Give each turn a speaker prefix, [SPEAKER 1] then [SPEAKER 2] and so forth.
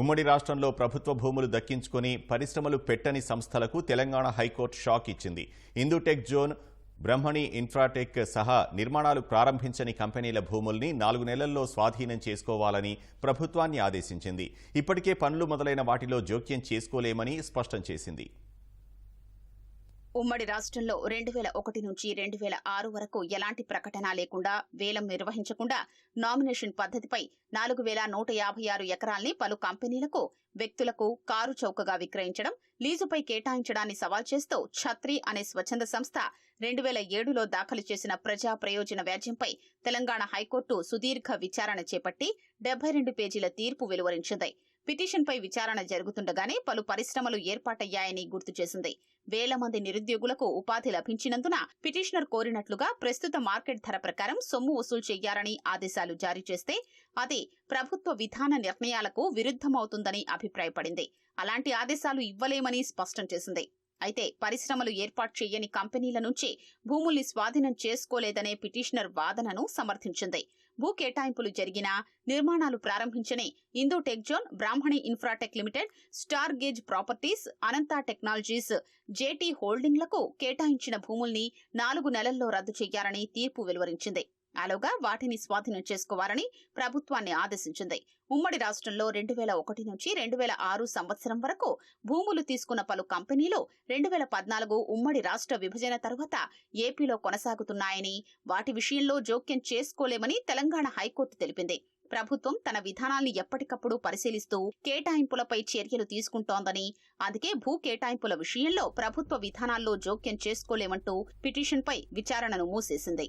[SPEAKER 1] ఉమ్మడి రాష్ట్రంలో ప్రభుత్వ భూములు దక్కించుకొని పరిశ్రమలు పెట్టని సంస్థలకు తెలంగాణ హైకోర్టు షాక్ ఇచ్చింది. ఇందుటెక్ జోన్ బ్రహ్మణి ఇన్ఫ్రాటెక్ సహా నిర్మాణాలు ప్రారంభించని కంపెనీల భూముల్ని నాలుగు నెలల్లో స్వాధీనం చేసుకోవాలని ప్రభుత్వాన్ని ఆదేశించింది. ఇప్పటికే పనులు మొదలైన వాటిలో జోక్యం చేసుకోలేమని స్పష్టం చేసింది.
[SPEAKER 2] ఉమ్మడి రాష్ట్రంలో రెండు వేల ఒకటి నుంచి రెండు వేల ఆరు వరకు ఎలాంటి ప్రకటన లేకుండా వేలం నిర్వహించకుండా నామినేషన్ పద్ధతిపై నాలుగు వేల నూట యాభై ఆరు ఎకరాల్ని పలు కంపెనీలకు వ్యక్తులకు కారు చౌకగా విక్రయించడం లీజుపై కేటాయించడాన్ని సవాల్ చేస్తూ ఛత్రి అనే స్వచ్ఛంద సంస్థ రెండు వేల ఏడులో దాఖలు చేసిన ప్రజా ప్రయోజన వ్యాజ్యంపై తెలంగాణ హైకోర్టు సుదీర్ఘ విచారణ చేపట్టి డెబ్బై రెండు పేజీల తీర్పు వెలువరించింది. పిటిషన్పై విచారణ జరుగుతుండగానే పలు పరిశ్రమలు ఏర్పాటయ్యాయని గుర్తు చేసింది. వేల మంది నిరుద్యోగులకు ఉపాధి లభించినందున పిటిషనర్ కోరినట్లుగా ప్రస్తుత మార్కెట్ ధర ప్రకారం సొమ్ము వసూలు చేయాలని ఆదేశాలు జారీ చేస్తే అది ప్రభుత్వ విధాన నిర్ణయాలకు విరుద్ధమవుతుందని అభిప్రాయపడింది. అలాంటి ఆదేశాలు ఇవ్వలేమని స్పష్టం చేసింది. అయితే పరిశ్రమలు ఏర్పాటు చేయని కంపెనీల నుంచి భూముల్ని స్వాధీనం చేసుకోలేదనే పిటిషనర్ వాదనను సమర్థించింది. భూ కేటాయింపులు జరిగినా నిర్మాణాలు ప్రారంభించని Indu techzone Brahmani infratech limited stargaze properties Anantha technologies JT హోల్డింగ్లకు కేటాయించిన భూముల్ని నాలుగు నెలల్లో రద్దు చేయాలని తీర్పు వెలువరించింది. అలాగా వాటిని స్వాధీనం చేసుకోవాలని ప్రభుత్వాన్ని ఆదేశించింది. ఉమ్మడి రాష్ట్రంలో రెండు వేల ఒకటి నుంచి రెండు వేల ఆరు సంవత్సరం వరకు భూములు తీసుకున్న పలు కంపెనీలు రెండు వేల పద్నాలుగు ఉమ్మడి రాష్ట్ర విభజన తర్వాత ఏపీలో కొనసాగుతున్నాయని వాటి విషయంలో జోక్యం చేసుకోలేమని తెలంగాణ హైకోర్టు తెలిపింది. ప్రభుత్వం తన విధానాల్ని ఎప్పటికప్పుడు పరిశీలిస్తూ కేటాయింపులపై చర్యలు తీసుకుంటోందని అందుకే భూ కేటాయింపుల విషయంలో ప్రభుత్వ విధానాల్లో జోక్యం చేసుకోలేమంటూ పిటిషన్పై విచారణను మూసేసింది.